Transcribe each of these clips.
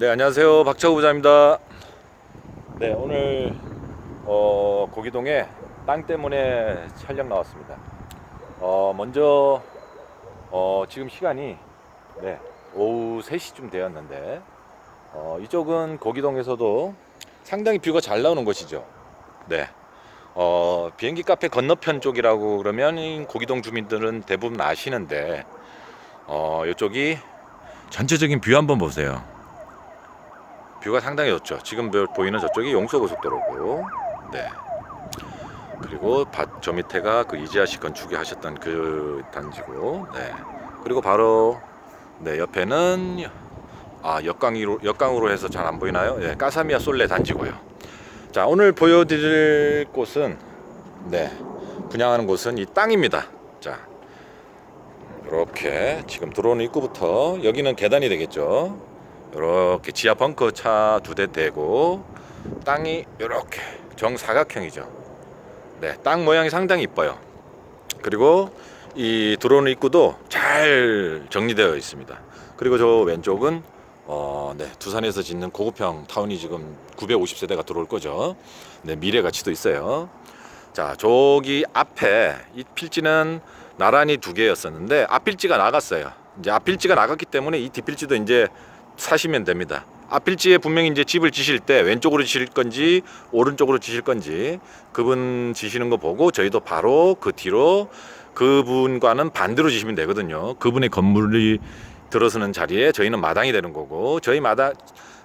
네 안녕하세요 박차구 부장입니다. 네 오늘 어, 고기동에 땅 때문에 촬영 나왔습니다. 어, 먼저 어, 지금 시간이 네, 오후 3시쯤 되었는데 어, 이쪽은 고기동에서도 상당히 뷰가 잘 나오는 곳이죠. 네. 어, 비행기 카페 건너편 쪽이라고 그러면 고기동 주민들은 대부분 아시는데 어, 이쪽이 전체적인 뷰 한번 보세요. 뷰가 상당히 좋죠. 지금 보- 보이는 저쪽이 용서고속도로고, 네. 그리고 밭, 저 밑에가 그 이지아 씨 건축이 하셨던 그 단지고, 네. 그리고 바로 네 옆에는 아 역강으로 역강으로 해서 잘 안 보이나요? 네, 까사미아 솔레 단지고요. 자 오늘 보여드릴 곳은 네 분양하는 곳은 이 땅입니다. 자 이렇게 지금 들어오는 입구부터 여기는 계단이 되겠죠. 이렇게 지하 벙커 차 두 대 대고 땅이 이렇게 정사각형이죠. 네, 땅 모양이 상당히 이뻐요. 그리고 이 들어오는 입구도 잘 정리되어 있습니다. 그리고 저 왼쪽은 어, 네, 두산에서 짓는 고급형 타운이 지금 950세대가 들어올 거죠. 네, 미래 가치도 있어요. 자, 저기 앞에 이 필지는 나란히 두 개였었는데 앞필지가 나갔어요. 이제 앞필지가 나갔기 때문에 이 뒷필지도 이제 사시면 됩니다. 앞필지에 분명히 이제 집을 지실 때 왼쪽으로 지실 건지 오른쪽으로 지실 건지 그분 지시는 거 보고 저희도 바로 그 뒤로 그분과는 반대로 지시면 되거든요. 그분의 건물이 들어서는 자리에 저희는 마당이 되는 거고 저희 마당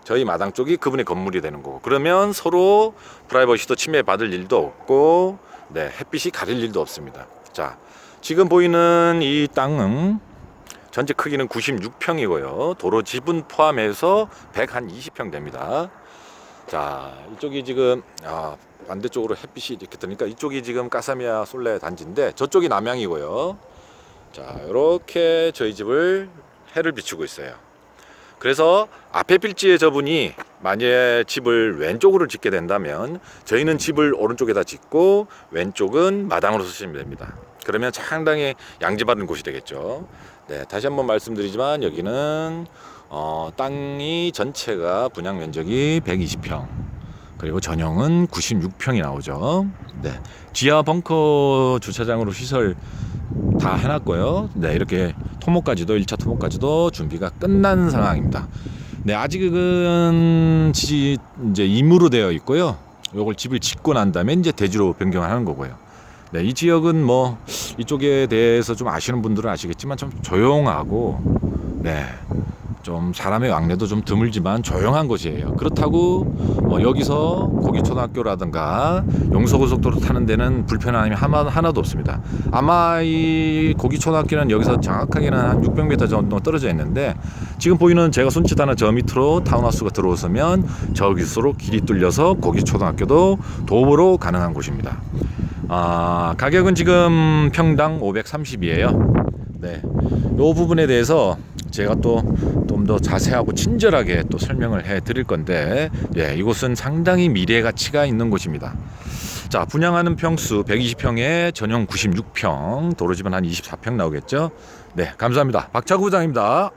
저희 마당 쪽이 그분의 건물이 되는 거고 그러면 서로 프라이버시도 침해받을 일도 없고 네 햇빛이 가릴 일도 없습니다. 자 지금 보이는 이 땅은 전체 크기는 96평이고요. 도로 지분 포함해서 120평 됩니다. 자, 이쪽이 지금 아, 반대쪽으로 햇빛이 이렇게 드니까 이쪽이 지금 까사미아 솔레 단지인데 저쪽이 남양이고요. 자, 이렇게 저희 집을 해를 비추고 있어요. 그래서 앞에 필지의 저분이 만약에 집을 왼쪽으로 짓게 된다면 저희는 집을 오른쪽에다 짓고 왼쪽은 마당으로 쓰시면 됩니다. 그러면 상당히 양지받은 곳이 되겠죠. 네, 다시 한번 말씀드리지만 여기는 어, 땅이 전체가 분양 면적이 120평 그리고 전용은 96평이 나오죠. 네, 지하 벙커 주차장으로 시설 다 해놨고요. 네, 이렇게 토목까지도 1차 토목까지도 준비가 끝난 상황입니다. 네, 아직은 지, 이제 임으로 되어 있고요. 요걸 집을 짓고 난 다음에 이제 대지로 변경을 하는 거고요. 네, 이 지역은 뭐 이쪽에 대해서 좀 아시는 분들은 아시겠지만 좀 조용하고 네. 좀 사람의 왕래도 좀 드물지만 조용한 곳이에요. 그렇다고 뭐 여기서 고기초등학교라든가 용서고속도로 타는 데는 불편함이 하나, 하나도 없습니다. 아마 이 고기초등학교는 여기서 정확하게는 한 600m 정도 떨어져 있는데 지금 보이는 제가 손짓하는 저 밑으로 타운하우스가 들어오면 저기서로 길이 뚫려서 고기초등학교도 도보로 가능한 곳입니다. 아, 가격은 지금 평당 530이에요. 네. 요 부분에 대해서 제가 또 좀 더 자세하고 친절하게 또 설명을 해 드릴 건데 예, 이곳은 상당히 미래 가치가 있는 곳입니다. 자, 분양하는 평수 120평에 전용 96평, 도로 집은 한 24평 나오겠죠? 네, 감사합니다. 박차구 부장입니다.